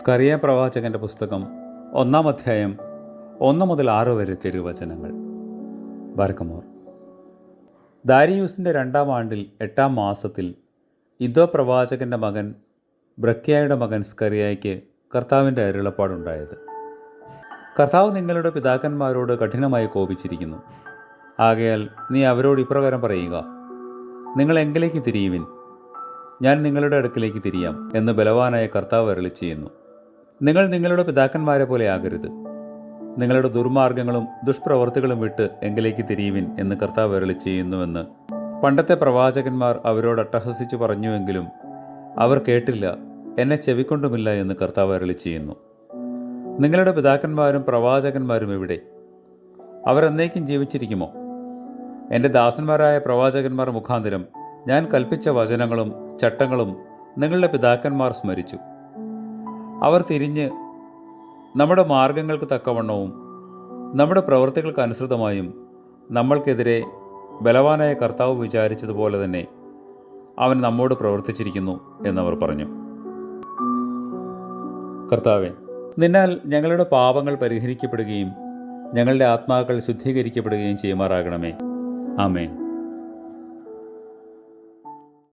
സ്കറിയ പ്രവാചകന്റെ പുസ്തകം ഒന്നാം അധ്യായം ഒന്ന് മുതൽ ആറ് വരെ തിരുവചനങ്ങൾ. വരക്കമോർ ദാരിയൂസിന്റെ രണ്ടാം ആണ്ടിൽ എട്ടാം മാസത്തിൽ ഇതോ പ്രവാചകന്റെ മകൻ ബ്രക്കിയായുടെ മകൻ സ്കറിയായ്ക്ക് കർത്താവിന്റെ അരുളപ്പാടുണ്ടായത്. കർത്താവ് നിങ്ങളുടെ പിതാക്കന്മാരോട് കഠിനമായി കോപിച്ചിരിക്കുന്നു. ആകയാൽ നീ അവരോട് ഇപ്രകാരം പറയുക നിങ്ങൾ എങ്കിലേക്ക് തിരിയുവിൻ. ഞാൻ നിങ്ങളുടെ അടുക്കിലേക്ക് തിരിയാം എന്ന് ബലവാനായ കർത്താവ് അരളി ചെയ്യുന്നു നിങ്ങൾ നിങ്ങളുടെ പിതാക്കന്മാരെ പോലെ ആകരുത്. നിങ്ങളുടെ ദുർമാർഗങ്ങളും ദുഷ്പ്രവർത്തികളും വിട്ട് എങ്കിലേക്ക് തിരിയുവിൻ എന്ന് കർത്താവ് അരളി ചെയ്യുന്നുവെന്ന് പണ്ടത്തെ പ്രവാചകന്മാർ അവരോട് അട്ടഹസിച്ചു പറഞ്ഞുവെങ്കിലും അവർ കേട്ടില്ല എന്നെ ചെവിക്കൊണ്ടുമില്ല എന്ന് കർത്താവ് അരളി ചെയ്യുന്നു. നിങ്ങളുടെ പിതാക്കന്മാരും പ്രവാചകന്മാരും എവിടെ? അവർ എന്നേക്കും ജീവിച്ചിരിക്കുമോ? എന്റെ ദാസന്മാരായ പ്രവാചകന്മാർ മുഖാന്തരം ഞാൻ കൽപ്പിച്ച വചനങ്ങളും ചട്ടങ്ങളും നിങ്ങളുടെ പിതാക്കന്മാർ സ്മരിച്ചു. അവർ തിരിഞ്ഞ് നമ്മുടെ മാർഗങ്ങൾക്ക് തക്കവണ്ണവും നമ്മുടെ പ്രവൃത്തികൾക്ക് അനുസൃതമായും നമ്മൾക്കെതിരെ ബലവാനായ കർത്താവ് വിചാരിച്ചതുപോലെ തന്നെ അവൻ നമ്മോട് പ്രവർത്തിച്ചിരിക്കുന്നു എന്നവർ പറഞ്ഞു. കർത്താവെ നിന്നാൽ ഞങ്ങളുടെ പാപങ്ങൾ പരിഹരിക്കപ്പെടുകയും ഞങ്ങളുടെ ആത്മാക്കൾ ശുദ്ധീകരിക്കപ്പെടുകയും ചെയ്യുമാറാകണമേ. ആമേൻ.